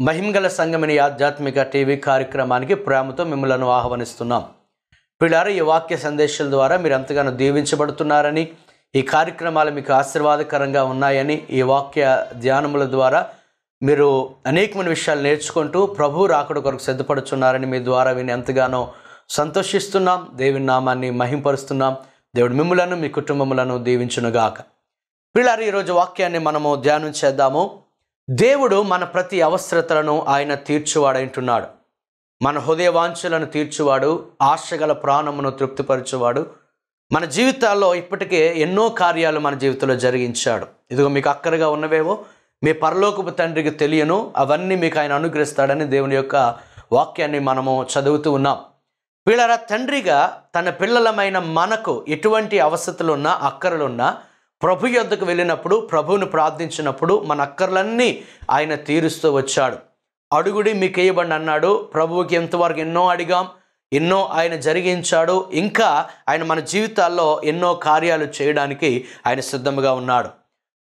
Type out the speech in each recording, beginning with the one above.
మహిమగల సంగమని ఆధ్యాత్మిక టీవీ కార్యక్రమానికి ప్రేమతో మిమ్మలను ఆహ్వానిస్తున్నాం. పిల్లారు ఈ వాక్య సందేశాల ద్వారా మీరు ఎంతగానో దీవించబడుతున్నారని ఈ కార్యక్రమాలు మీకు ఆశీర్వాదకరంగా ఉన్నాయని ఈ వాక్య ధ్యానముల ద్వారా మీరు అనేకమైన విషయాలు నేర్చుకుంటూ ప్రభు రాకడ కొరకు సిద్ధపడుచున్నారని మీ ద్వారా విని ఎంతగానో సంతోషిస్తున్నాం. దేవుని నామాన్ని మహింపరుస్తున్నాం. దేవుడు మిమ్ములను మీ కుటుంబములను దీవించునుగాక. పిల్లారు ఈరోజు వాక్యాన్ని మనము ధ్యానం చేద్దాము. దేవుడు మన ప్రతి అవసరతలను ఆయన తీర్చువాడంటున్నాడు. మన హృదయ వాంఛలను తీర్చువాడు ఆశగల ప్రాణమును తృప్తిపరచువాడు. మన జీవితాల్లో ఇప్పటికే ఎన్నో కార్యాలు మన జీవితంలో జరిగించాడు. ఇదిగో మీకు అక్కరగా ఉన్నవేవో మీ పరలోకపు తండ్రికి తెలియను అవన్నీ మీకు ఆయన అనుగ్రహిస్తాడని దేవుని యొక్క వాక్యాన్ని మనము చదువుతూ ఉన్నాం. పిల్లల తండ్రిగా తన పిల్లలమైన మనకు ఎటువంటి అవసరతలున్నా అక్కరలున్నా ప్రభు యొద్దకు వెళ్ళినప్పుడు ప్రభువును ప్రార్థించినప్పుడు మన అక్కర్లన్నీ ఆయన తీరుస్తూ వచ్చాడు. అడుగుడి మీకు వేయబడి అన్నాడు ప్రభువుకి ఎంతవరకు ఎన్నో అడిగాం ఎన్నో ఆయన జరిగించాడు ఇంకా ఆయన మన జీవితాల్లో ఎన్నో కార్యాలు చేయడానికి ఆయన సిద్ధంగా ఉన్నాడు.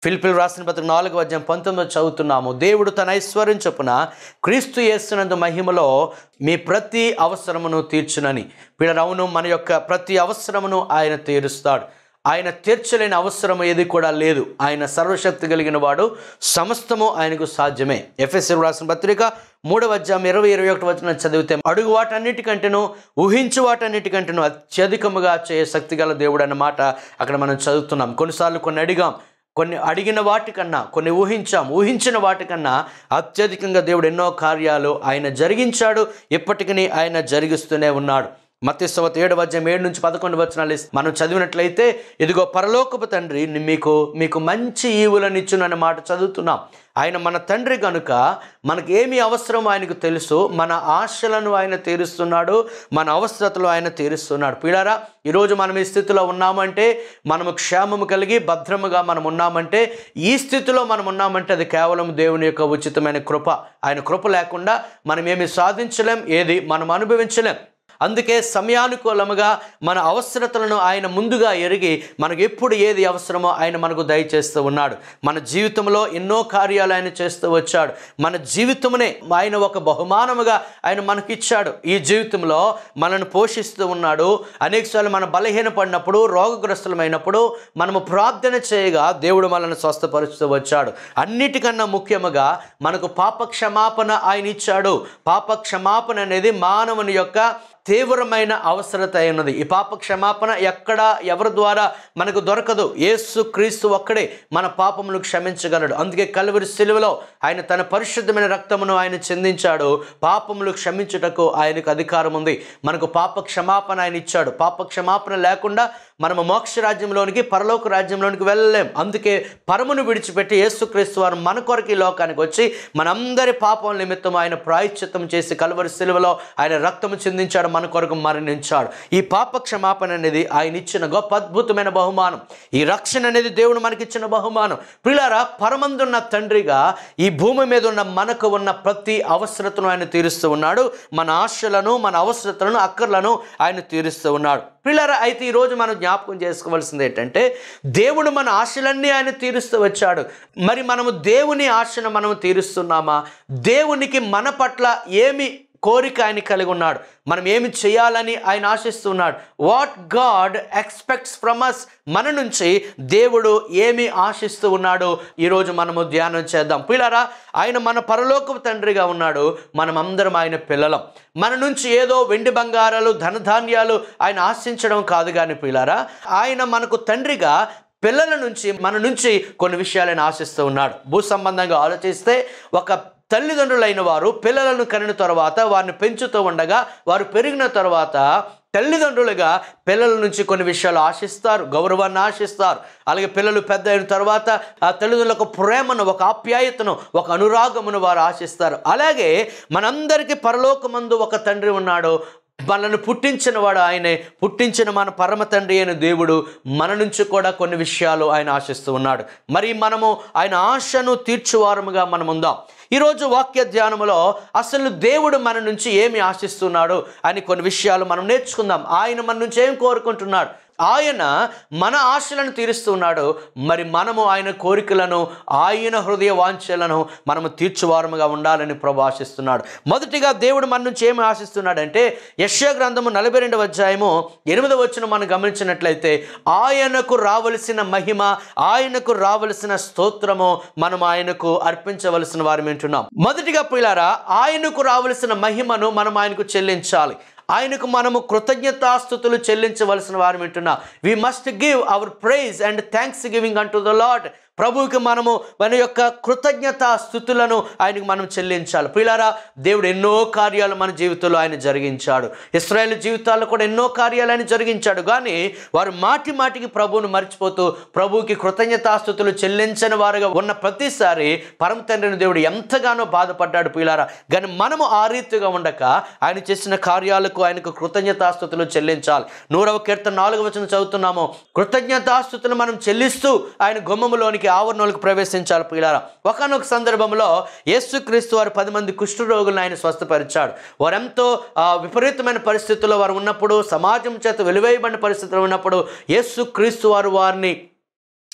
ఫిలిపిల్ రాసిన పత్రిక నాలుగు అధ్యాయం పంతొమ్మిది చదువుతున్నాము. దేవుడు తన ఐశ్వర్యం చొప్పున క్రీస్తు చేస్తున్నందు మహిమలో మీ ప్రతి అవసరమును తీర్చునని. వీళ్ళరవును మన యొక్క ప్రతి అవసరమును ఆయన తీరుస్తాడు. ఆయన తీర్చలేని అవసరం ఏది కూడా లేదు. ఆయన సర్వశక్తి కలిగిన వాడు సమస్తము ఆయనకు సాధ్యమే. ఎఫ్ఎస్ రాసిన పత్రిక మూడవ అధ్యాయం ఇరవై ఇరవై ఒకటి వచ్చిన చదివితే అడుగు వాటన్నిటికంటేను ఊహించు వాటన్నిటికంటేను అత్యధికముగా చేయ శక్తి గల దేవుడు అన్నమాట అక్కడ మనం చదువుతున్నాం. కొన్నిసార్లు కొన్ని అడిగాం. కొన్ని అడిగిన వాటికన్నా కొన్ని ఊహించాం. ఊహించిన వాటికన్నా అత్యధికంగా దేవుడు ఎన్నో కార్యాలు ఆయన జరిగించాడు. ఇప్పటికీ ఆయన జరిగిస్తూనే ఉన్నాడు. మత్స్యవత ఏడు వద్యం ఏడు నుంచి పదకొండు వచనాలు మనం చదివినట్లయితే ఇదిగో పరలోకపు తండ్రి మీకు మీకు మంచి ఈవులనిచ్చునన్న మాట చదువుతున్నాం. ఆయన మన తండ్రి కనుక మనకి ఏమి అవసరం ఆయనకు తెలుసు మన ఆశలను ఆయన తీరుస్తున్నాడు మన అవసరతలు ఆయన తీరుస్తున్నాడు. పీడారా ఈరోజు మనం ఈ స్థితిలో ఉన్నామంటే మనము క్షేమము కలిగి భద్రముగా మనం ఉన్నామంటే ఈ స్థితిలో మనం ఉన్నామంటే అది కేవలం దేవుని యొక్క ఉచితమైన కృప. ఆయన కృప లేకుండా మనం ఏమి సాధించలేం ఏది మనం అనుభవించలేం. అందుకే సమయానుకూలముగా మన అవసరతలను ఆయన ముందుగా ఎరిగి మనకు ఎప్పుడు ఏది అవసరమో ఆయన మనకు దయచేస్తూ ఉన్నాడు. మన జీవితంలో ఎన్నో కార్యాలు ఆయన చేస్తూ వచ్చాడు. మన జీవితమునే ఆయన ఒక బహుమానముగా ఆయన మనకి ఇచ్చాడు ఈ జీవితంలో మనను పోషిస్తూ ఉన్నాడు. అనేకసార్లు మన బలహీన పడినప్పుడు రోగగ్రస్తులమైనప్పుడు మనము ప్రార్థన చేయగా దేవుడు మనల్ని స్వస్థపరుస్తూ వచ్చాడు. అన్నిటికన్నా ముఖ్యముగా మనకు పాప క్షమాపణ ఆయన ఇచ్చాడు. పాప క్షమాపణ అనేది మానవుని యొక్క తీవ్రమైన అవసరత అయినది. ఈ పాప క్షమాపణ ఎక్కడ ఎవరి ద్వారా మనకు దొరకదు. ఏసు క్రీస్తు ఒక్కడే మన పాపములు క్షమించగలడు. అందుకే కలువరి సిలువలో ఆయన తన పరిశుద్ధమైన రక్తమును ఆయన చెందించాడు. పాపములు క్షమించుటకు ఆయనకు అధికారం ఉంది మనకు పాప క్షమాపణ ఆయన ఇచ్చాడు. పాప క్షమాపణ లేకుండా మనము మోక్ష రాజ్యంలోనికి పరలోక రాజ్యంలోనికి వెళ్ళలేం. అందుకే పరమును విడిచిపెట్టి యేసుక్రీస్తు వారు మన కొరకు ఈ లోకానికి వచ్చి మనందరి పాపం నిమిత్తం ఆయన ప్రాయశ్చిత్తం చేసి కలువరి సిలువలో ఆయన రక్తము చెందించాడు మన కొరకు మరణించాడు. ఈ పాప క్షమాపణ అనేది ఆయన ఇచ్చిన గొప్ప అద్భుతమైన బహుమానం. ఈ రక్షణ అనేది దేవుడు మనకిచ్చిన బహుమానం. పిల్లరా పరమందున్న తండ్రిగా ఈ భూమి మీద ఉన్న మనకు ఉన్న ప్రతి అవసరతను ఆయన తీరుస్తూ ఉన్నాడు. మన ఆశలను మన అవసరతలను అక్కర్లను ఆయన తీరుస్తూ ఉన్నాడు. పిల్లర అయితే ఈరోజు మనం జ్ఞాపకం చేసుకోవాల్సింది ఏంటంటే దేవుడు మన ఆశలన్నీ ఆయన తీరుస్తూ వచ్చాడు. మరి మనము దేవుని ఆశను మనము తీరుస్తున్నామా? దేవునికి మన పట్ల ఏమి కోరిక ఆయన కలిగి ఉన్నాడు. మనం ఏమి చేయాలని ఆయన ఆశిస్తున్నాడు. What God expects from us మన నుంచి దేవుడు ఏమి ఆశిస్తూ ఉన్నాడు ఈరోజు మనము ధ్యానం చేద్దాం. పిల్లరా ఆయన మన పరలోక తండ్రిగా ఉన్నాడు. మనం అందరం ఆయన పిల్లలం. మన నుంచి ఏదో వెండి బంగారాలు ధనధాన్యాలు ఆయన ఆశించడం కాదు కానీ పిల్లరా ఆయన మనకు తండ్రిగా పిల్లల నుంచి మన నుంచి కొన్ని విషయాలను ఆశిస్తూ ఉన్నాడు. భూ సంబంధంగా ఆలోచిస్తే ఒక తల్లిదండ్రులైన వారు పిల్లలను కనిన తర్వాత వారిని పెంచుతూ ఉండగా వారు పెరిగిన తర్వాత తల్లిదండ్రులుగా పిల్లల నుంచి కొన్ని విషయాలు ఆశిస్తారు గౌరవాన్ని ఆశిస్తారు. అలాగే పిల్లలు పెద్ద అయిన తర్వాత ఆ తల్లిదండ్రులకు ప్రేమను ఒక ఆప్యాయతను ఒక అనురాగమును వారు ఆశిస్తారు. అలాగే మనందరికీ పరలోకమందు ఒక తండ్రి ఉన్నాడు. మనల్ని పుట్టించిన వాడు ఆయనే. పుట్టించిన మన పరమ తండ్రి అయిన దేవుడు మన నుంచి కూడా కొన్ని విషయాలు ఆయన ఆశిస్తూ ఉన్నాడు. మరి మనము ఆయన ఆశను తీర్చువారముగా మనం ఉందాం. ఈరోజు వాక్య ధ్యానములో అసలు దేవుడు మన నుంచి ఏమి ఆశిస్తున్నాడు అని కొన్ని విషయాలు మనం నేర్చుకుందాం. ఆయన మన నుంచి ఏం కోరుకుంటున్నాడు? ఆయన మన ఆశలను తీరుస్తున్నాడు. మరి మనము ఆయన కోరికలను ఆయన హృదయ వాంఛలను మనము తీర్చువారముగా ఉండాలని ప్రభు ఆశిస్తున్నాడు. మొదటిగా దేవుడు మన నుంచి ఏమి ఆశిస్తున్నాడంటే యశ్య గ్రంథము నలభై రెండవ అధ్యాయము ఎనిమిదవ వచ్చిన మనం గమనించినట్లయితే ఆయనకు రావలసిన మహిమ ఆయనకు రావలసిన స్తోత్రము మనం ఆయనకు అర్పించవలసిన వారు వింటున్నాం మొదటిగా పిల్లారా ఆయనకు రావలసిన మహిమను మనం ఆయనకు చెల్లించాలి. ఆయనకు మనము కృతజ్ఞతాస్థుతులు చెల్లించవలసిన వారు వింటున్నాం. We must give our praise and thanksgiving unto the Lord ప్రభువుకి మనము మన యొక్క కృతజ్ఞత స్థుతులను ఆయనకు మనం చెల్లించాలి. పిల్లారా దేవుడు ఎన్నో కార్యాలు మన జీవితంలో ఆయన జరిగించాడు. ఇస్రాయేల్ జీవితాల్లో కూడా ఎన్నో కార్యాలు ఆయన జరిగించాడు. కానీ వారు మాటి మాటికి ప్రభువును మర్చిపోతూ ప్రభువుకి కృతజ్ఞతాస్థుతులు చెల్లించని వారుగా ఉన్న ప్రతిసారి పరమ తండ్రిని దేవుడు ఎంతగానో బాధపడ్డాడు పిల్లారా కానీ మనము ఆ రీతిగా ఉండక ఆయన చేసిన కార్యాలకు ఆయనకు కృతజ్ఞతాస్థుతులు చెల్లించాలి. నూరవ కీర్తన నాలుగు వచ్చిన చదువుతున్నాము. కృతజ్ఞతాస్థుతులు మనం చెల్లిస్తూ ఆయన గుమ్మములోనికి ఆవరణలోకి ప్రవేశించాలి పిల్లారా ఒకనొక సందర్భంలో యేసుక్రీస్తు వారు పది మంది కుష్ఠరోగులను ఆయన స్వస్థపరిచాడు. వారెంతో విపరీతమైన పరిస్థితుల్లో వారు ఉన్నప్పుడు సమాజం చేత వెలువేయబడిన పరిస్థితుల్లో ఉన్నప్పుడు యేసుక్రీస్తు వారు వారిని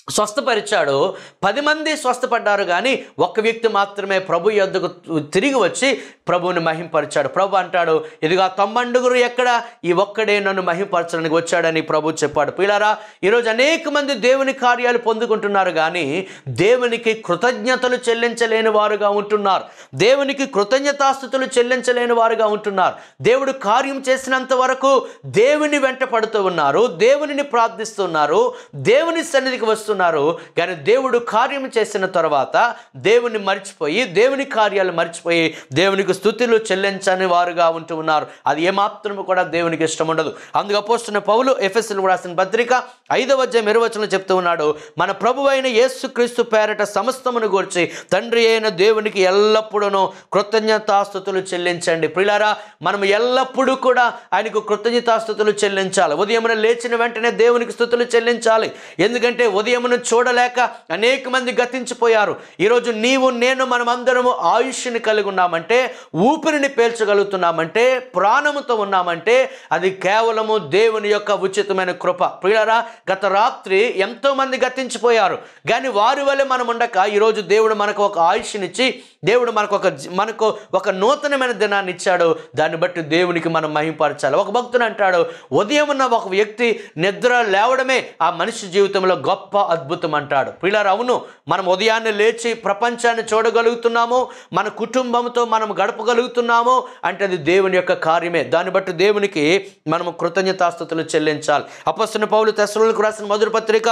స్వస్థపరిచాడు. పది మంది స్వస్థపడ్డారు కానీ ఒక్క వ్యక్తి మాత్రమే ప్రభు యొద్దకు తిరిగి వచ్చి ప్రభువుని మహింపరిచాడు. ప్రభు అంటాడు ఇదిగా తొమ్మండుగురు ఎక్కడ? ఈ ఒక్కడే నన్ను మహింపరచడానికి వచ్చాడని ప్రభు చెప్పాడు. పిల్లారా ఈరోజు అనేక మంది దేవుని కార్యాలు పొందుకుంటున్నారు కానీ దేవునికి కృతజ్ఞతలు చెల్లించలేని వారుగా ఉంటున్నారు. దేవునికి కృతజ్ఞతాస్థుతులు చెల్లించలేని వారుగా ఉంటున్నారు. దేవుడు కార్యం చేసినంత వరకు దేవుని వెంట పడుతూ ఉన్నారు. దేవునిని ప్రార్థిస్తున్నారు. దేవుని సన్నిధికి వస్తున్నారు కానీ దేవుడు కార్యం చేసిన తర్వాత దేవుని మర్చిపోయి దేవుని కార్యాలు మర్చిపోయి దేవునికి స్థుతులు చెల్లించని వారుగా ఉంటూ ఉన్నారు. అది ఏమాత్రం కూడా దేవునికి ఇష్టం ఉండదు. అందుకు అపోస్తున్న పౌలు ఎఫ్ఎస్ఎల్ రాసిన పత్రిక ఐదవ అధ్యాయం ఇరవచనం చెప్తూ ఉన్నాడు మన ప్రభు అయిన యేసుక్రీస్తు పేరట సమస్తమును గూర్చి తండ్రి అయిన దేవునికి ఎల్లప్పుడూ కృతజ్ఞతాస్థుతులు చెల్లించండి. ప్రిలారా మనం ఎల్లప్పుడూ కూడా ఆయనకు కృతజ్ఞతాస్థుతులు చెల్లించాలి. ఉదయమున లేచిన వెంటనే దేవునికి స్థుతులు చెల్లించాలి. ఎందుకంటే ఉదయం ఉదయమును చూడలేక అనేక మంది గతించిపోయారు. ఈరోజు నీవు నేను మనమందరము ఆయుష్ని కలిగి ఉన్నామంటే ఊపిరిని పేల్చగలుగుతున్నామంటే ప్రాణముతో ఉన్నామంటే అది కేవలము దేవుని యొక్క ఉచితమైన కృప. ప్రియులరా గత రాత్రి ఎంతో మంది గతించిపోయారు. కానీ వారి వల్ల మనం ఉండక ఈరోజు దేవుడు మనకు ఒక ఆయుష్నిచ్చి దేవుడు మనకు ఒక మనకు ఒక నూతనమైన దినాన్ని ఇచ్చాడు. దాన్ని బట్టి దేవునికి మనం మహింపరచాలి. ఒక భక్తుడు అంటాడు ఉదయం ఉన్న ఒక వ్యక్తి నిద్ర లేవడమే ఆ మనిషి జీవితంలో గొప్ప అద్భుతం అంటాడు పిల్లలు అవును మనం ఉదయాన్నే లేచి ప్రపంచాన్ని చూడగలుగుతున్నాము మన కుటుంబంతో మనం గడపగలుగుతున్నాము అంటే అది దేవుని యొక్క కార్యమే. దాన్ని బట్టి దేవునికి మనము కృతజ్ఞతాస్థుతులు చెల్లించాలి. అపస్తున్న పౌలు తెసరులకు రాసిన మొదటి పత్రిక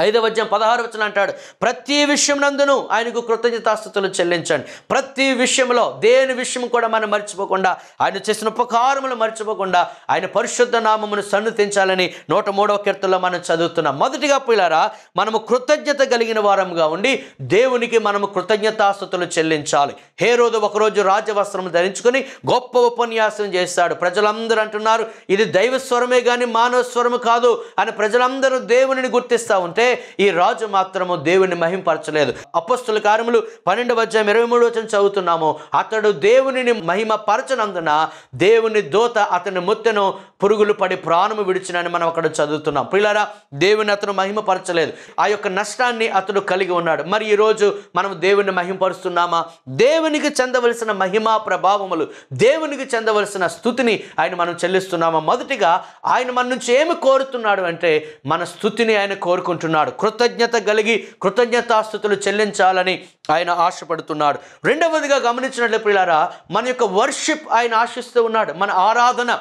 ఐదవ అధ్యాయం పదహారు వచ్చిన అంటాడు ప్రతి విషయం నందును ఆయనకు కృతజ్ఞతాస్థుతులు చెల్లించండి. ప్రతి విషయంలో దేని విషయం కూడా మనం మర్చిపోకుండా ఆయన చేసిన ఉపకారములు మర్చిపోకుండా ఆయన పరిశుద్ధ నామమును సన్నుతించాలని నూట మూడవ కీర్తనలో మనం చదువుతున్నాం. మొదటిగా పిల్లరా మనము కృతజ్ఞత కలిగిన వారముగా ఉండి దేవునికి మనము కృతజ్ఞతాస్థుతులు చెల్లించాలి. హే రోజు ఒకరోజు రాజవస్త్రం ధరించుకొని గొప్ప ఉపన్యాసం చేస్తాడు. ప్రజలందరూ అంటున్నారు ఇది దైవ స్వరమే కానీ మానవ స్వరము కాదు అని ప్రజలందరూ దేవునిని గుర్తిస్తూ ఉంటే ఈ రాజు మాత్రము దేవుని మహింపరచలేదు. అపస్తుల కార్యములు పన్నెండవ అధ్యాయం ఇరవై మూడు వచ్చిన చదువుతున్నాము. అతడు దేవునిని మహిమ పరచనందున దేవుని దోత అతని ముత్తెను పురుగులు పడి ప్రాణము విడిచినని మనం అక్కడ చదువుతున్నాం. పిల్లరా దేవుని అతను మహిమపరచలేదు. ఆ యొక్క నష్టాన్ని అతడు కలిగి ఉన్నాడు. మరి ఈరోజు మనం దేవుని మహిమపరుస్తున్నామా దేవునికి చెందవలసిన మహిమా ప్రభావములు దేవునికి చెందవలసిన స్థుతిని ఆయన మనం చెల్లిస్తున్నామా? మొదటిగా ఆయన మన నుంచి ఏమి కోరుతున్నాడు అంటే మన స్థుతిని ఆయన కోరుకుంటున్నాడు. కృతజ్ఞత కలిగి కృతజ్ఞతాస్థుతులు చెల్లించాలని ఆయన ఆశపడుతున్నాడు. రెండవదిగా గమనించినట్లు పిల్లారా మన యొక్క వర్షిప్ ఆయన ఆశిస్తూ ఉన్నాడు. మన ఆరాధన.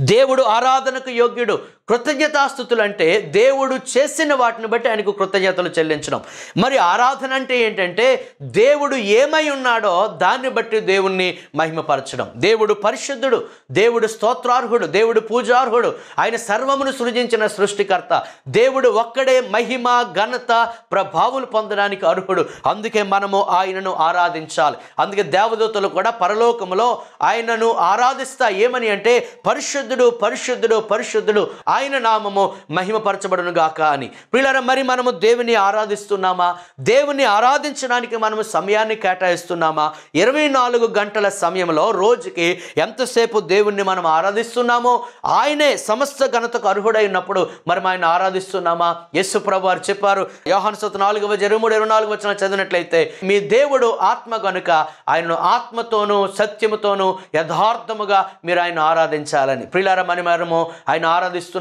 దేవుడు ఆరాధనకు యోగ్యుడు. కృతజ్ఞతాస్థుతులు అంటే దేవుడు చేసిన వాటిని బట్టి ఆయనకు కృతజ్ఞతలు చెల్లించడం. మరి ఆరాధన అంటే ఏంటంటే దేవుడు ఏమై ఉన్నాడో దాన్ని బట్టి దేవుణ్ణి మహిమపరచడం. దేవుడు పరిశుద్ధుడు దేవుడు స్తోత్రార్హుడు దేవుడు పూజార్హుడు ఆయన సర్వమును సృజించిన సృష్టికర్త. దేవుడు ఒక్కడే మహిమ ఘనత ప్రభావులు పొందడానికి అర్హుడు. అందుకే మనము ఆయనను ఆరాధించాలి. అందుకే దేవదూతలు కూడా పరలోకములో ఆయనను ఆరాధిస్తా ఏమని అంటే పరిశుద్ధుడు పరిశుద్ధుడు పరిశుద్ధుడు ఆయన ఆయన నామము మహిమపరచబడును గాక అని. ప్రియులారా మరి మనము దేవుని ఆరాధిస్తున్నామా? దేవుని ఆరాధించడానికి మనము సమయాన్ని కేటాయిస్తున్నామా? ఇరవై నాలుగు గంటల సమయంలో రోజుకి ఎంతసేపు దేవుణ్ణి మనం ఆరాధిస్తున్నామో ఆయనే సమస్త ఘనతకు అర్హుడై ఉన్నప్పుడు మనం ఆయన ఆరాధిస్తున్నామా? యస్సు ప్రభు వారు చెప్పారు యోహన్సత్ నాలుగవ ఇరవై మూడు ఇరవై నాలుగు వచ్చిన చదివినట్లయితే మీ దేవుడు ఆత్మ గనుక ఆయనను ఆత్మతోనూ సత్యముతోనూ యథార్థముగా మీరు ఆయన ఆరాధించాలని. ప్రియులారా మనము ఆయన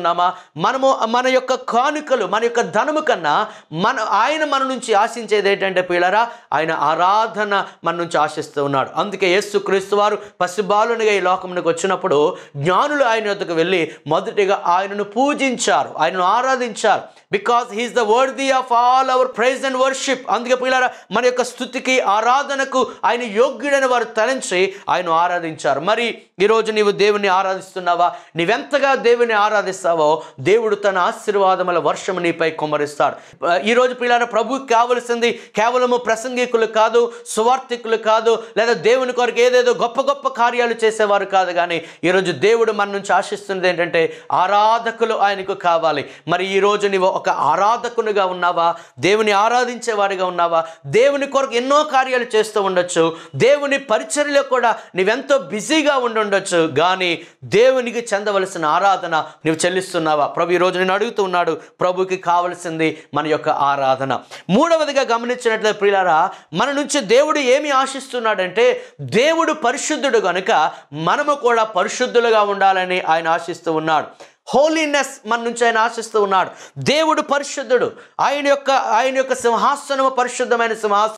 ఆశిస్తున్నామా మనము మన యొక్క కానుకలు మన యొక్క ధనము కన్నా మన ఆయన మన నుంచి ఆశించేది ఏంటంటే పిల్లరా ఆయన ఆరాధన మన నుంచి ఆశిస్తూ ఉన్నాడు. అందుకే యేసు క్రీస్తు వారు పసిబాలునిగా ఈ లోకమునికి వచ్చినప్పుడు జ్ఞానులు ఆయన వద్దకు వెళ్ళి మొదటిగా ఆయనను పూజించారు ఆయనను ఆరాధించారు. Because he is the worthy of all our praise and worship అందుకే పిల్లల మన యొక్క స్థుతికి ఆరాధనకు ఆయన యోగ్యుడని వారు తలంచి ఆయన ఆరాధించారు. మరి ఈరోజు నీవు దేవుని ఆరాధిస్తున్నావా? నీవెంతగా దేవుని ఆరాధిస్తావో దేవుడు తన ఆశీర్వాదముల వర్షం నీపై కుమరిస్తాడు ఈరోజు పిల్లల ప్రభు కావలసింది కేవలము ప్రసంగికులు కాదు సువార్థికులు కాదు లేదా దేవుని కొరకు ఏదేదో గొప్ప గొప్ప కార్యాలు చేసేవారు కాదు కానీ ఈరోజు దేవుడు మన నుంచి ఆశిస్తున్నది ఏంటంటే ఆరాధకులు ఆయనకు కావాలి. మరి ఈరోజు నీవు ఒక ఆరాధకునిగా ఉన్నావా? దేవుని ఆరాధించేవాడిగా ఉన్నావా? దేవుని కొరకు ఎన్నో కార్యాలు చేస్తూ ఉండొచ్చు. దేవుని పరిచర్లో కూడా నీవెంతో బిజీగా ఉండి ఉండొచ్చు. కానీ దేవునికి చెందవలసిన ఆరాధన నువ్వు చెల్లిస్తున్నావా? ప్రభు ఈరోజు నేను అడుగుతూ ఉన్నాడు ప్రభుకి కావలసింది మన యొక్క ఆరాధన. మూడవదిగా గమనించినట్లయితే ప్రియులారా మన నుంచి దేవుడు ఏమి ఆశిస్తున్నాడంటే దేవుడు పరిశుద్ధుడు కనుక మనము కూడా పరిశుద్ధులుగా ఉండాలని ఆయన ఆశిస్తూ ఉన్నాడు. హోలీనెస్ మన నుంచి ఆయన ఆశిస్తూ ఉన్నాడు. దేవుడు పరిశుద్ధుడు. ఆయన యొక్క ఆయన యొక్క సింహాసనము పరిశుద్ధమైన సింహాసనం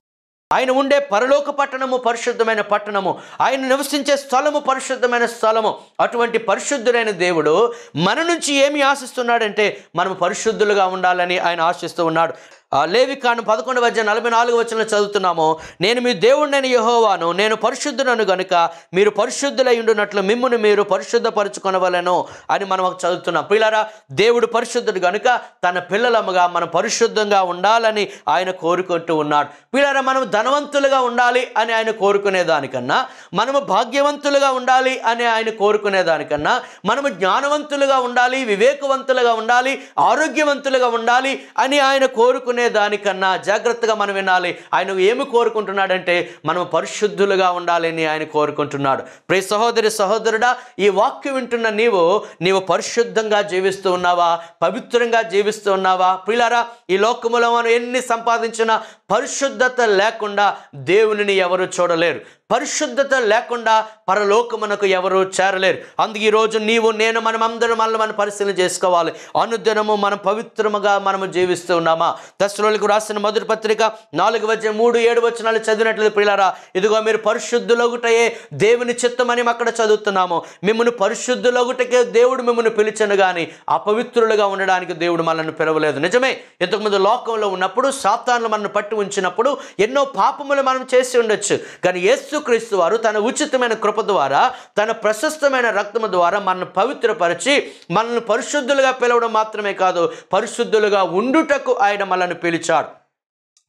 ఆయన ఉండే పరలోక పట్టణము పరిశుద్ధమైన పట్టణము. ఆయన నివసించే స్థలము పరిశుద్ధమైన స్థలము. అటువంటి పరిశుద్ధుడైన దేవుడు మన నుంచి ఏమి ఆశిస్తున్నాడంటే మనం పరిశుద్ధులుగా ఉండాలని ఆయన ఆశిస్తూ ఉన్నాడు. లేవికాను పదకొండు వచ్చే నలభై నాలుగు వచ్చిన చదువుతున్నాము. నేను మీ దేవుడినైన యహోవాను నేను పరిశుద్ధులను గనుక మీరు పరిశుద్ధులై ఉండునట్లు మిమ్మును మీరు పరిశుద్ధపరచుకొనవలను అని మనం ఒక చదువుతున్నాం. పిల్లరా దేవుడు పరిశుద్ధుడు గనుక తన పిల్లలముగా మనం పరిశుద్ధంగా ఉండాలని ఆయన కోరుకుంటూ ఉన్నాడు. పిల్లరా మనం ధనవంతులుగా ఉండాలి అని ఆయన కోరుకునే దానికన్నా మనము భాగ్యవంతులుగా ఉండాలి అని ఆయన కోరుకునే దానికన్నా మనము జ్ఞానవంతులుగా ఉండాలి వివేకవంతులుగా ఉండాలి ఆరోగ్యవంతులుగా ఉండాలి అని ఆయన కోరుకునే కోరుకునే దానికన్నా జాగ్రత్తగా మనం వినాలి. ఆయన ఏమి కోరుకుంటున్నాడంటే మనం పరిశుద్ధులుగా ఉండాలని ఆయన కోరుకుంటున్నాడు. ప్రే సహోదరి సహోదరుడా ఈ వాక్యం వింటున్న నీవు నీవు పరిశుద్ధంగా జీవిస్తూ ఉన్నావా? పవిత్రంగా జీవిస్తూ ఉన్నావా? పిల్లరా ఈ లోకములో మనం ఎన్ని సంపాదించినా పరిశుద్ధత లేకుండా దేవునిని ఎవరు చూడలేరు. పరిశుద్ధత లేకుండా పరలోకమునకు ఎవరు చేరలేరు. అందుకే ఈరోజు నీవు నేను మనం అందరం మళ్ళీ మనం పరిశీలన చేసుకోవాలి. అనుదినము మనం పవిత్రముగా మనము జీవిస్తూ ఉన్నామా? దశలోకి రాసిన మొదటి పత్రిక నాలుగు వచ్చే మూడు ఏడు వచనాలు చదివినట్లు పిల్లరా ఇదిగో మీరు పరిశుద్ధులొగుటయే దేవుని చిత్తమని అక్కడ చదువుతున్నాము. మిమ్మల్ని పరిశుద్ధులొగుటకే దేవుడు మిమ్మల్ని పిలిచను కానీ అపవిత్రులుగా ఉండడానికి దేవుడు మనల్ని పిలవలేదు. నిజమే ఇంతకుముందు లోకంలో ఉన్నప్పుడు సాతాన్లు మనల్ని పట్టి ఉంచినప్పుడు ఎన్నో పాపములు మనం చేసి ఉండొచ్చు. కానీ ఏసు యేసుక్రీస్తు వారు తన ఉచితమైన కృప ద్వారా తన ప్రశస్తమైన రక్తము ద్వారా మనల్ని పవిత్రపరిచి మనల్ని పరిశుద్ధులుగా పిలవడం మాత్రమే కాదు పరిశుద్ధులుగా ఉండుటకు ఆయన మనల్ని పిలిచాడు.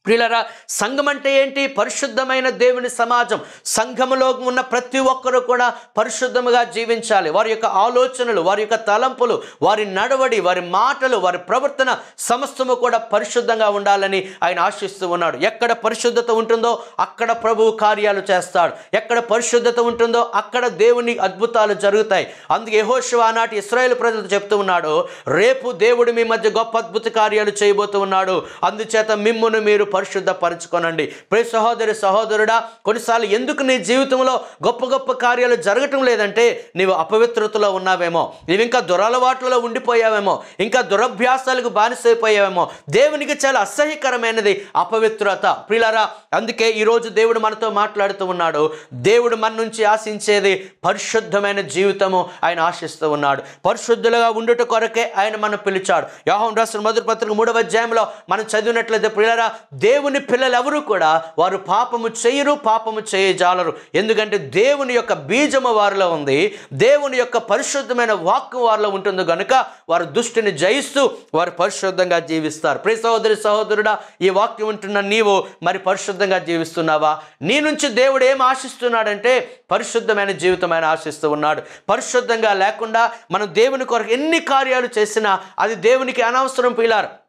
ప్రియులరా సంఘం అంటే ఏంటి? పరిశుద్ధమైన దేవుని సమాజం. సంఘములో ఉన్న ప్రతి ఒక్కరూ కూడా పరిశుద్ధముగా జీవించాలి. వారి యొక్క ఆలోచనలు వారి యొక్క తలంపులు వారి నడవడి వారి మాటలు వారి ప్రవర్తన సమస్తము కూడా పరిశుద్ధంగా ఉండాలని ఆయన ఆశిస్తూ ఉన్నాడు. ఎక్కడ పరిశుద్ధత ఉంటుందో అక్కడ ప్రభువు కార్యాలు చేస్తాడు. ఎక్కడ పరిశుద్ధత ఉంటుందో అక్కడ దేవుని అద్భుతాలు జరుగుతాయి. అందుకే యహోశివ ఆనాటి ఇస్రాయేల్ ప్రజలు చెప్తూ ఉన్నాడు రేపు దేవుడు మీ మధ్య గొప్ప అద్భుత కార్యాలు చేయబోతూ ఉన్నాడు. అందుచేత మిమ్మును మీరు పరిశుద్ధ పరచుకోనండి ప్రే సహోదరి సహోదరుడా కొన్నిసార్లు ఎందుకు నీ జీవితంలో గొప్ప గొప్ప కార్యాలు జరగటం లేదంటే నీవు అపవిత్రతలో ఉన్నావేమో నీవు ఇంకా దురలవాట్లలో ఉండిపోయావేమో ఇంకా దురభ్యాసాలకు బానిసైపోయావేమో. దేవునికి చాలా అసహ్యకరమైనది అపవిత్రత. ప్రిలారా అందుకే ఈరోజు దేవుడు మనతో మాట్లాడుతూ ఉన్నాడు. దేవుడు మన నుంచి ఆశించేది పరిశుద్ధమైన జీవితము ఆయన ఆశిస్తూ ఉన్నాడు. పరిశుద్ధులుగా ఉండుట కొరకే ఆయన మనం పిలిచాడు. యోహం రాసిన మధుర పత్రిక మూడవ అధ్యాయంలో మనం చదివినట్లయితే పిల్లరా దేవుని పిల్లలు ఎవరు కూడా వారు పాపము చేయరు పాపము చేయజాలరు. ఎందుకంటే దేవుని యొక్క బీజము వారిలో ఉంది. దేవుని యొక్క పరిశుద్ధమైన వాక్కు వారిలో ఉంటుంది కనుక వారు దుష్టిని జయిస్తూ వారు పరిశుద్ధంగా జీవిస్తారు. ప్రియ సహోదరి సహోదరుడా ఈ వాక్యం ఉంటున్న నీవు మరి పరిశుద్ధంగా జీవిస్తున్నావా? నీ నుంచి దేవుడు ఏం ఆశిస్తున్నాడంటే పరిశుద్ధమైన జీవితం ఆయన ఆశిస్తూ ఉన్నాడు. పరిశుద్ధంగా లేకుండా మనం దేవుని కొరకు ఎన్ని కార్యాలు చేసినా అది దేవునికి అనవసరం పీలారు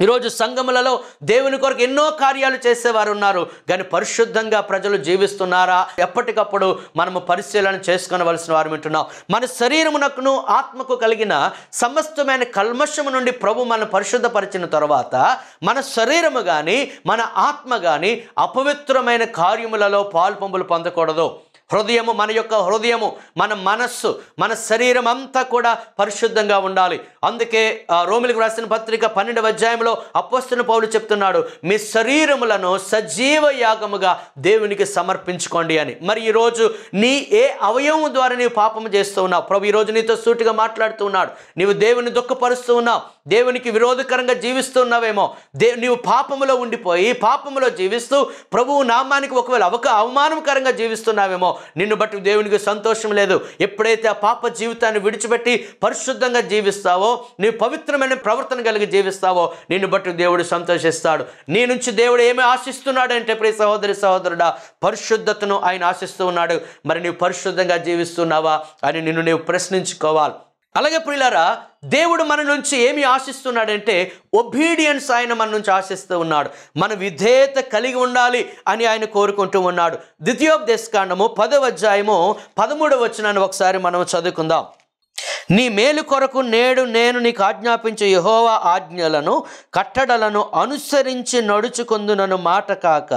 ఈరోజు సంఘములలో దేవుని కొరకు ఎన్నో కార్యాలు చేసేవారు ఉన్నారు. కానీ పరిశుద్ధంగా ప్రజలు జీవిస్తున్నారా? ఎప్పటికప్పుడు మనము పరిశీలన చేసుకునవలసిన వారు వింటున్నాం. మన శరీరమునకును ఆత్మకు కలిగిన సమస్తమైన కల్మషము నుండి ప్రభు మనం పరిశుద్ధపరిచిన తర్వాత మన శరీరము కానీ మన ఆత్మ కానీ అపవిత్రమైన కార్యములలో పాల్పంపులు పొందకూడదు. హృదయము మన యొక్క హృదయము మన మనస్సు మన శరీరం అంతా కూడా పరిశుద్ధంగా ఉండాలి. అందుకే ఆ, రోమిలకు రాసిన పత్రిక పన్నెండవ అధ్యాయంలో అపోస్తున్న పౌలు చెప్తున్నాడు మీ శరీరములను సజీవ యాగముగా దేవునికి సమర్పించుకోండి అని. మరి ఈరోజు నీ ఏ అవయవం ద్వారా నీవు పాపము చేస్తూ ఉన్నావు? ప్రభు ఈరోజు నీతో సూటిగా మాట్లాడుతూ ఉన్నాడు. నీవు దేవుని దుఃఖపరుస్తూ ఉన్నావు. దేవునికి విరోధకరంగా జీవిస్తూ ఉన్నావేమో. దే నీవు పాపములో ఉండిపోయి పాపములో జీవిస్తూ ప్రభువు నామానికి ఒకవేళ అవక అవమానకరంగా జీవిస్తున్నావేమో నిన్ను బట్టి దేవునికి సంతోషం లేదు. ఎప్పుడైతే ఆ పాప జీవితాన్ని విడిచిపెట్టి పరిశుద్ధంగా జీవిస్తావో నీవు పవిత్రమైన ప్రవర్తన కలిగి జీవిస్తావో నిన్ను బట్టి దేవుడు సంతోషిస్తాడు. నీ నుంచి దేవుడు ఏమి ఆశిస్తున్నాడంటే ప్రియ సహోదరి సహోదరుడా పరిశుద్ధతను ఆయన ఆశిస్తూ ఉన్నాడు. మరి నీవు పరిశుద్ధంగా జీవిస్తున్నావా అని నిన్ను నీవు ప్రశ్నించుకోవాలి. అలాగే ప్రియులారా దేవుడు మన నుంచి ఏమి ఆశిస్తున్నాడంటే ఒబీడియన్స్ ఆయన మన నుంచి ఆశిస్తూ ఉన్నాడు. మన విధేయత కలిగి ఉండాలి అని ఆయన కోరుకుంటూ ఉన్నాడు. ద్వితీయోపదేశకాండము పదవ అధ్యాయము పదమూడవ వచ్చినాన్ని ఒకసారి మనం చదువుకుందాం. నీ మేలు కొరకు నేడు నేను నీకు ఆజ్ఞాపించే యహోవా ఆజ్ఞలను కట్టడలను అనుసరించి నడుచుకుందునను మాట కాక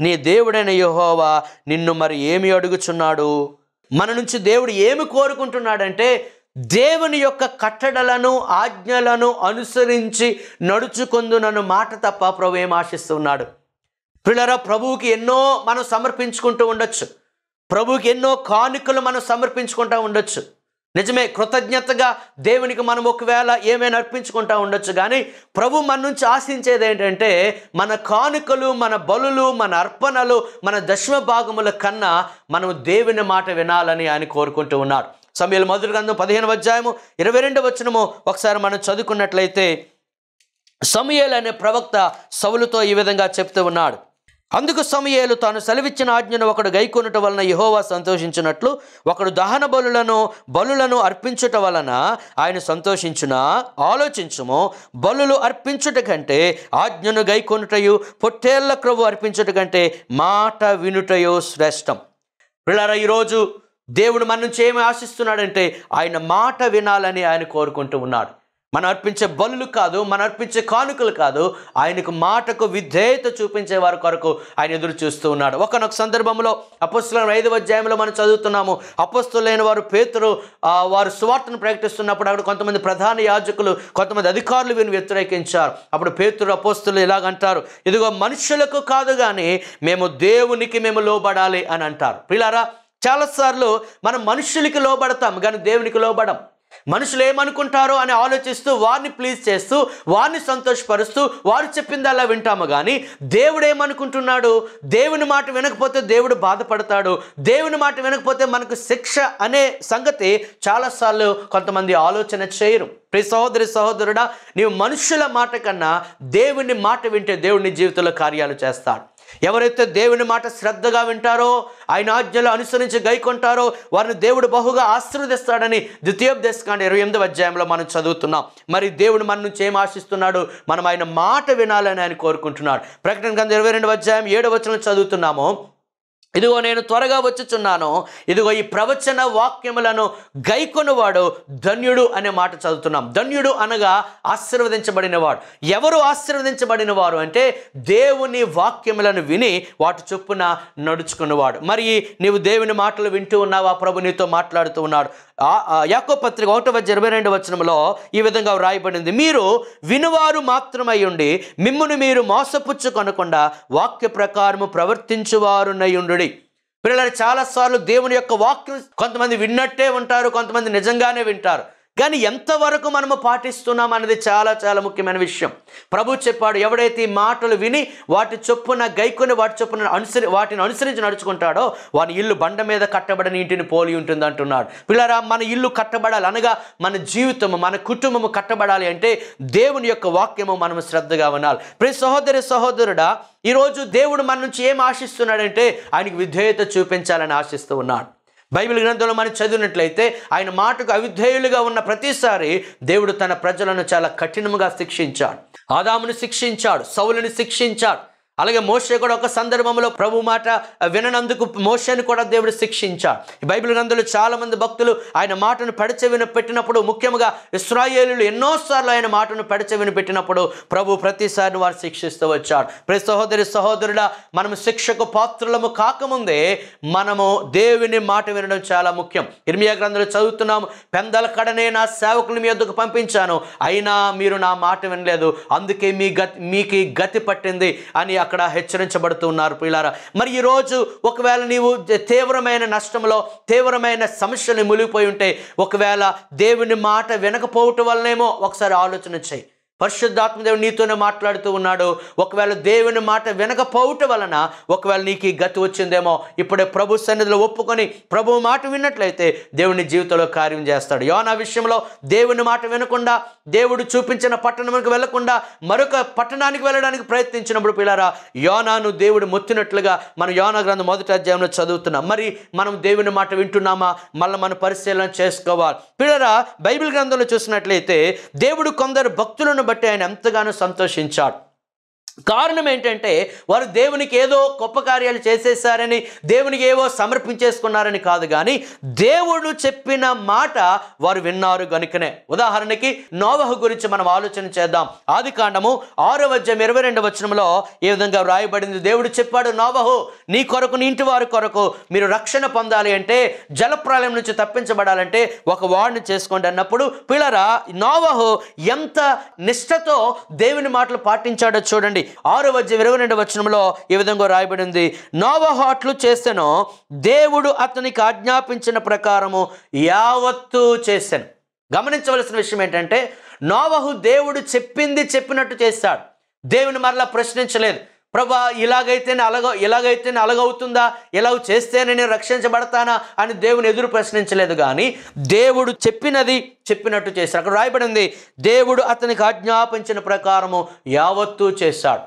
నీ దేవుడైన యహోవా నిన్ను మరి ఏమి అడుగుచున్నాడు? మన నుంచి దేవుడు ఏమి కోరుకుంటున్నాడంటే దేవుని యొక్క కట్టడలను ఆజ్ఞలను అనుసరించి నడుచుకుందునను మాట తప్ప ప్రభు ఏం ఆశిస్తున్నాడు? పిల్లరా ప్రభువుకి ఎన్నో మనం సమర్పించుకుంటూ ఉండొచ్చు. ప్రభువుకి ఎన్నో కానుకలు మనం సమర్పించుకుంటూ ఉండొచ్చు. నిజమే కృతజ్ఞతగా దేవునికి మనం ఒకవేళ ఏమైనా అర్పించుకుంటా ఉండొచ్చు కానీ ప్రభు మన నుంచి ఆశించేది ఏంటంటే మన కానుకలు మన బలులు మన అర్పణలు మన దశమ భాగముల కన్నా మనం దేవుని మాట వినాలని ఆయన కోరుకుంటూ ఉన్నాడు. సమయాలు మొదటి గ్రంథం పదిహేను అధ్యాయము ఇరవై రెండు వచనము. ఒకసారి మనం చదువుకున్నట్లయితే సమయలు అనే ప్రవక్త సవులతో ఈ విధంగా చెప్తూ ఉన్నాడు. అందుకు సమయలు తాను సెలవిచ్చిన ఆజ్ఞను ఒకడు గైకొనుట వలన యహోవా సంతోషించినట్లు ఒకడు దహన బలులను బలులను అర్పించుట వలన ఆయన సంతోషించునా? ఆలోచించుము. బలులు అర్పించుట కంటే ఆజ్ఞను గైకొనుటయు పొట్టేళ్ళ క్రొవ్వు అర్పించుట కంటే మాట వినుటయో శ్రేష్టం. పిల్లరా ఈరోజు దేవుడు మన నుంచి ఏమి ఆశిస్తున్నాడంటే ఆయన మాట వినాలని ఆయన కోరుకుంటూ ఉన్నాడు. మనం అర్పించే బలులు కాదు మనం అర్పించే కానుకలు కాదు ఆయనకు మాటకు విధేయత చూపించే వారి కొరకు ఆయన ఎదురు చూస్తూ ఉన్నాడు. ఒకనొక సందర్భంలో అపస్తుల ఐదవ అధ్యాయంలో మనం చదువుతున్నాము అపస్తులైన వారు పేతురు వారు సువార్తను ప్రకటిస్తున్నప్పుడు అక్కడ కొంతమంది ప్రధాన యాజకులు కొంతమంది అధికారులు వీరిని వ్యతిరేకించారు. అప్పుడు పేతురు అపోస్తులు ఇలాగంటారు ఇదిగో మనుషులకు కాదు కానీ మేము దేవునికి మేము లోబడాలి అని అంటారు. పిల్లారా చాలాసార్లు మనం మనుషులకి లోబడతాం కానీ దేవునికి లోబడం. మనుషులు ఏమనుకుంటారో అని ఆలోచిస్తూ వారిని ప్లీజ్ చేస్తూ వారిని సంతోషపరుస్తూ వారు చెప్పిందల్లా వింటాము కానీ దేవుడు ఏమనుకుంటున్నాడు? దేవుని మాట వినకపోతే దేవుడు బాధపడతాడు. దేవుని మాట వినకపోతే మనకు శిక్ష అనే సంగతి చాలాసార్లు కొంతమంది ఆలోచన చేయరు. ప్రియ సహోదరి సహోదరుడా నీవు మనుషుల మాట కన్నా దేవుని మాట వింటే దేవుని జీవితంలో కార్యాలు చేస్తాడు. ఎవరైతే దేవుని మాట శ్రద్ధగా వింటారో ఆయన ఆజ్ఞలు అనుసరించి గైకొంటారో వారిని దేవుడు బహుగా ఆశీర్వదిస్తాడని ద్వితీయోపదేశకాండ ఇరవై ఎనిమిది అధ్యాయంలో మనం చదువుతున్నాం. మరి దేవుడు మన నుంచి ఏం ఆశిస్తున్నాడు? మనం ఆయన మాట వినాలని ఆయన కోరుకుంటున్నాడు. ప్రకటన గంధ ఇరవై రెండు అధ్యాయం ఏడు వచనం చదువుతున్నాము. ఇదిగో నేను త్వరగా వచ్చుచున్నాను. ఇదిగో ఈ ప్రవచన వాక్యములను గైకొనువాడు ధన్యుడు అనే మాట చదువుతున్నాం. ధన్యుడు అనగా ఆశీర్వదించబడినవాడు. ఎవరు ఆశీర్వదించబడిన వారు అంటే దేవుని వాక్యములను విని వాటి చొప్పున నడుచుకున్నవాడు. మరి నీవు దేవుని మాటలు వింటూ ఉన్నావా? ప్రభు నీతో మాట్లాడుతూ ఉన్నాడు. యాకో పత్రిక ఒకటో వచ్చి ఇరవై రెండు వచనంలో ఈ విధంగా వ్రాయబడింది. మీరు వినువారు మాత్రమై ఉండి మిమ్మును మీరు మోసపుచ్చుకొనకుండా వాక్య ప్రకారము ప్రవర్తించువారునయుండు పిల్లలు చాలాసార్లు దేవుని యొక్క వాక్యం కొంతమంది విన్నట్టే ఉంటారు కొంతమంది నిజంగానే వింటారు. కానీ ఎంతవరకు మనము పాటిస్తున్నాం అనేది చాలా చాలా ముఖ్యమైన విషయం. ప్రభు చెప్పాడు ఎవడైతే ఈ మాటలు విని వాటి చొప్పున గైకొని వాటి చొప్పున అనుసరి వాటిని అనుసరించి నడుచుకుంటాడో వాని ఇల్లు బండ మీద కట్టబడని ఇంటిని పోలి ఉంటుంది అంటున్నాడు. పిల్లరా మన ఇల్లు కట్టబడాలి అనగా మన జీవితము మన కుటుంబము కట్టబడాలి అంటే దేవుని యొక్క వాక్యము మనము శ్రద్ధగా వినాలి. ప్రతి సహోదరి సహోదరుడా ఈరోజు దేవుడు మన నుంచి ఏం ఆశిస్తున్నాడంటే ఆయనకి విధేయత చూపించాలని ఆశిస్తూ ఉన్నాడు. బైబిల్ గ్రంథంలో మనం చదివినట్లయితే ఆయన మాటకు అవిధేయులుగా ఉన్న ప్రతిసారి దేవుడు తన ప్రజలను చాలా కఠినముగా శిక్షించాడు. ఆదామును శిక్షించాడు సౌలుని శిక్షించాడు. అలాగే మోషే కూడా ఒక సందర్భంలో ప్రభు మాట విననందుకు మోషేని కూడా దేవుడు శిక్షించాడు బైబిల్ గ్రంథంలో చాలామంది భక్తులు ఆయన మాటను పెడచెవిన పెట్టినప్పుడు ముఖ్యంగా ఇస్రాయేలులు ఎన్నోసార్లు ఆయన మాటను పెడచెవిన పెట్టినప్పుడు ప్రభు ప్రతిసారి వారు శిక్షిస్తూ వచ్చాడు ప్రతి సహోదరి సహోదరుడా మనము శిక్షకు పాత్రలము కాకముందే మనము దేవుని మాట వినడం చాలా ముఖ్యం. ఇర్మియా గ్రంథంలో చదువుతున్నాము పెందల కడనే నా సేవకులు మీ వద్దకు పంపించాను అయినా మీరు నా మాట వినలేదు అందుకే మీ గతి మీకు గతి పట్టింది అని అక్కడ హెచ్చరించబడుతూ ఉన్నారు పిల్లారా మరి ఈరోజు ఒకవేళ నీవు తీవ్రమైన నష్టంలో తీవ్రమైన సమస్యలు మునిగిపోయి ఉంటే ఒకవేళ దేవుని మాట వినకపోవటం వల్లనేమో ఒకసారి ఆలోచన చేయి. పరిశుద్ధాత్మదేవుడు నీతోనే మాట్లాడుతూ ఉన్నాడు. ఒకవేళ దేవుని మాట వినకపోవటం వలన ఒకవేళ నీకు ఈ గతి వచ్చిందేమో ఇప్పుడే ప్రభు సన్నిధిలో ఒప్పుకొని ప్రభు మాట విన్నట్లయితే దేవుని జీవితంలో కార్యం చేస్తాడు. యోనా విషయంలో దేవుని మాట వినకుండా దేవుడు చూపించిన పట్టణంకి వెళ్ళకుండా మరొక పట్టణానికి వెళ్ళడానికి ప్రయత్నించినప్పుడు పిల్లరా యోనాను దేవుడు మొత్తినట్లుగా మన యోనా గ్రంథం మొదటి అధ్యాయంలో చదువుతున్నాం మరి మనం దేవుని మాట వింటున్నామా? మళ్ళీ మన పరిశీలన చేసుకోవాలి. పిల్లరా బైబిల్ గ్రంథంలో చూసినట్లయితే దేవుడు కొందరు భక్తులను బట్టి ఆయన ఎంతగానో సంతోషించాడు. కారణం ఏంటంటే వారు దేవునికి ఏదో గొప్ప కార్యాలు చేసేసారని దేవునికి ఏవో సమర్పించేసుకున్నారని కాదు కానీ దేవుడు చెప్పిన మాట వారు విన్నారు గనుకనే. ఉదాహరణకి నోవహ గురించి మనం ఆలోచన చేద్దాం. ఆది కాండము ఆరో అధ్యాయం ఇరవై రెండు వచనంలో ఏ విధంగా వ్రాయబడింది? దేవుడు చెప్పాడు నోవహు నీ కొరకు నీ ఇంటి వారి కొరకు మీరు రక్షణ పొందాలి అంటే జలప్రాలయం నుంచి తప్పించబడాలంటే ఒక వాడిని చేసుకోండి అన్నప్పుడు పిల్లరా నోవహు ఎంత నిష్ఠతో దేవుని మాటలు పాటించాడో చూడండి. ఆరు వచ్చే ఇరవై రెండు వచనంలో ఈ విధంగా రాయబడింది నోవహాట్లు అట్లు దేవుడు అతనికి ఆజ్ఞాపించిన ప్రకారము యావత్తు చేశాను గమనించవలసిన విషయం ఏంటంటే నోవహు దేవుడు చెప్పింది చెప్పినట్టు చేస్తాడు. దేవుని మరలా ప్రశ్నించలేదు. ప్రభా ఇలాగైతేనే అలగ ఇలాగైతేనే అలగవుతుందా? ఇలా చేస్తేనే నేను రక్షించబడతానా? అని దేవుని ఎదురు ప్రశ్నించలేదు కానీ దేవుడు చెప్పినది చెప్పినట్టు చేశాడు. అక్కడ రాయబడింది దేవుడు అతనికి ఆజ్ఞాపించిన ప్రకారము యావత్తూ చేశాడు.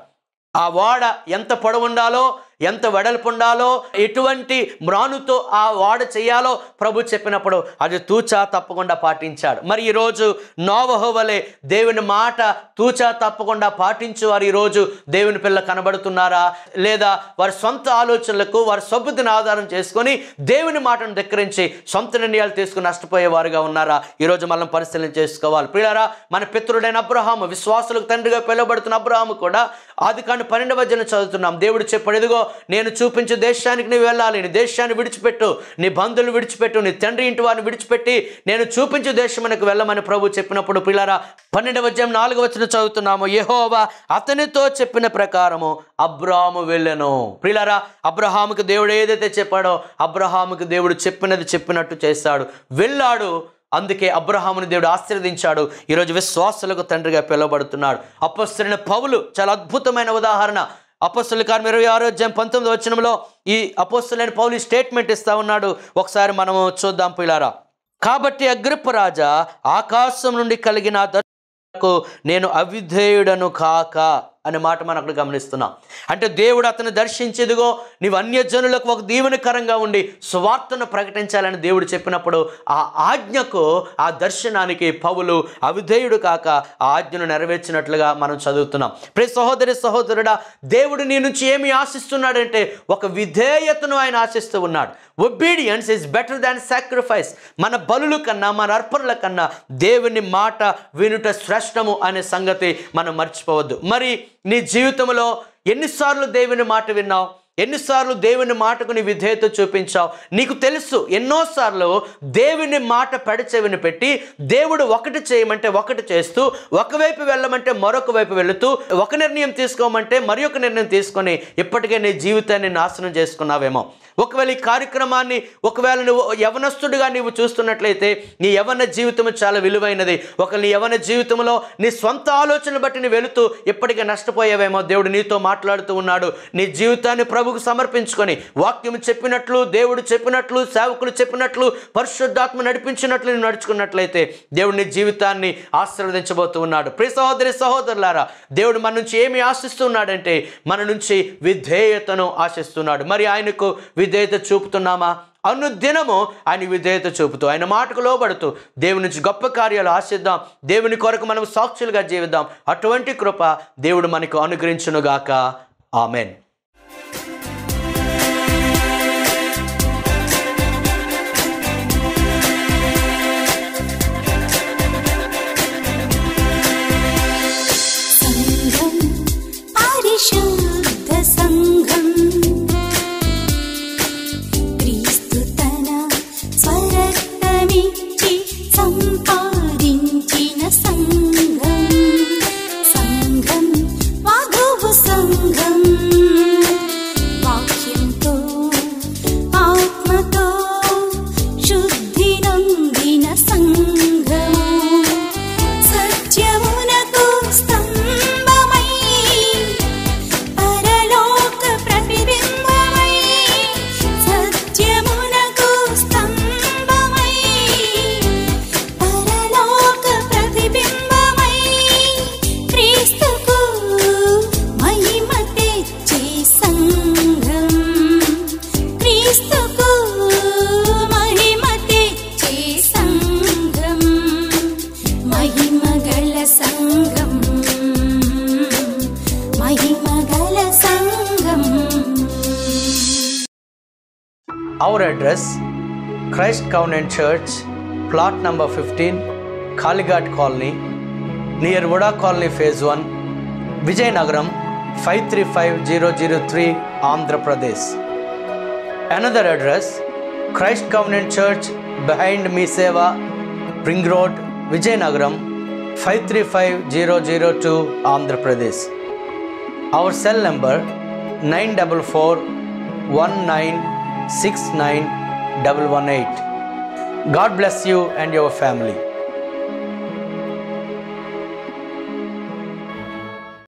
ఆ వాడ ఎంత పొడవుండాలో ఎంత వెడల్పు ఉండాలో ఎటువంటి మ్రానుతో ఆ వాడ చేయాలో ప్రభు చెప్పినప్పుడు అది తూచా తప్పకుండా పాటించాడు. మరి ఈరోజు నోవహోవలే దేవుని మాట తూచా తప్పకుండా పాటించు వారు ఈరోజు దేవుని పిల్ల కనబడుతున్నారా? లేదా వారి సొంత ఆలోచనలకు వారి సొబ్బుతిని ఆధారం చేసుకొని దేవుని మాటను ధిక్కరించి సొంత నిర్ణయాలు తీసుకుని నష్టపోయేవారుగా ఉన్నారా? ఈరోజు మనం పరిశీలన చేసుకోవాలి. పిల్లరా మన పితృడైన అబ్రహాము విశ్వాసులకు తండ్రిగా పిలువబడుతున్న అబ్రహాము కూడా అది కానీ పన్నెండవ వచనం చదువుతున్నాం. దేవుడు చెప్పాడు ఇదిగో నేను చూపించు దేశానికి నువ్వు వెళ్ళాలి. నీ దేశాన్ని విడిచిపెట్టు. నీ బంధువులు విడిచిపెట్టు. నీ తండ్రి ఇంటి వారిని విడిచిపెట్టి నేను చూపించు దేశమునకు వెళ్ళమని ప్రభు చెప్పినప్పుడు పిల్లరా పన్నెండవ అధ్యాయం నాలుగు వచ్చిన చదువుతున్నాము. యహోవా అతనితో చెప్పిన ప్రకారము అబ్రాహాము వెళ్ళను. పిల్లరా అబ్రహాముకి దేవుడు ఏదైతే చెప్పాడో అబ్రహాముకి దేవుడు చెప్పినది చెప్పినట్టు చేస్తాడు. వెళ్ళాడు. అందుకే అబ్రహాముని దేవుడు ఆశీర్వదించాడు. ఈరోజు విశ్వాసులకు తండ్రిగా పిలువబడుతున్నాడు. అపస్తున్న పౌలు చాలా అద్భుతమైన ఉదాహరణ. అపోస్తుల కార్యం ఇరవై ఆరో అధ్యాయం పంతొమ్మిది వచనంలో ఈ అపోస్తులైన పౌలు స్టేట్మెంట్ ఇస్తా ఉన్నాడు. ఒకసారి మనము చూద్దాం పిల్లారా. కాబట్టి అగ్రిప్ప రాజా ఆకాశం నుండి కలిగిన దర్శనకు నేను అవిధేయుడను కాక అనే మాట మనం అక్కడ గమనిస్తున్నాం. అంటే దేవుడు అతను దర్శించేదిగో నీవు అన్యజనులకు ఒక దీవెనకరంగా ఉండి స్వార్థను ప్రకటించాలని దేవుడు చెప్పినప్పుడు ఆ ఆజ్ఞకు ఆ దర్శనానికి పౌలు అవిధేయుడు కాక ఆ ఆజ్ఞను నెరవేర్చినట్లుగా మనం చదువుతున్నాం. ప్రే సహోదరి సహోదరుడా దేవుడు నీ నుంచి ఏమి ఆశిస్తున్నాడంటే ఒక విధేయతను ఆయన ఆశిస్తూ ఉన్నాడు. Obedience is better than sacrifice మన బలుల కన్నా మన అర్పణల కన్నా దేవుని మాట వినుట శ్రేష్టము అనే సంగతి మనం మర్చిపోవద్దు. మరి నీ జీవితంలో ఎన్నిసార్లు దేవుని మాట విన్నావు? ఎన్నిసార్లు దేవుని మాటకు నీ విధేయత చూపించావు? నీకు తెలుసు ఎన్నోసార్లు దేవుని మాట పెడచెవిని పెట్టి దేవుడు ఒకటి చేయమంటే ఒకటి చేస్తూ ఒకవైపు వెళ్ళమంటే మరొక వైపు వెళుతూ ఒక నిర్ణయం తీసుకోమంటే మరి ఒక నిర్ణయం తీసుకొని ఇప్పటికే నీ జీవితాన్ని నాశనం చేసుకున్నావేమో. ఒకవేళ ఈ కార్యక్రమాన్ని ఒకవేళ నువ్వు యవనస్తుడిగా నీవు చూస్తున్నట్లయితే నీ యవన జీవితం చాలా విలువైనది. ఒక నీ యవన జీవితంలో నీ సొంత ఆలోచనలు బట్టి నీ వెళుతూ ఇప్పటికే నష్టపోయావేమో దేవుడు నీతో మాట్లాడుతూ ఉన్నాడు. నీ జీవితాన్ని ప్రభుకు సమర్పించుకొని వాక్యం చెప్పినట్లు దేవుడు చెప్పినట్లు సేవకులు చెప్పినట్లు పరిశుద్ధాత్మ నడిపించినట్లు నువ్వు నడుచుకున్నట్లయితే దేవుడు నీ జీవితాన్ని ఆశీర్వదించబోతూ ఉన్నాడు. ప్రియ సహోదరి సహోదరులారా దేవుడు మన నుంచి ఏమి ఆశిస్తున్నాడంటే మన నుంచి విధేయతను ఆశిస్తున్నాడు. మరి ఆయనకు విధేయత చూపుతున్నామా? అనుదినము ఆయన విధేయత చూపుతూ ఆయన మాటకు లోబడుతూ దేవుని నుంచి గొప్ప కార్యాలు ఆశిద్దాం. దేవుని కొరకు మనం సాక్షులుగా జీవిద్దాం. అటువంటి కృప దేవుడు మనకు అనుగ్రహించునుగాక. Amen. Address Christ Covenant Church, plot number 15, Kalighat Colony, near Voda Colony Phase 1, Vijayanagaram 535003, Andhra Pradesh. Another address Christ Covenant Church behind Miseva, Ring Road, Vijayanagaram 535002, Andhra Pradesh. Our cell number 944 1969118. God bless you and your family.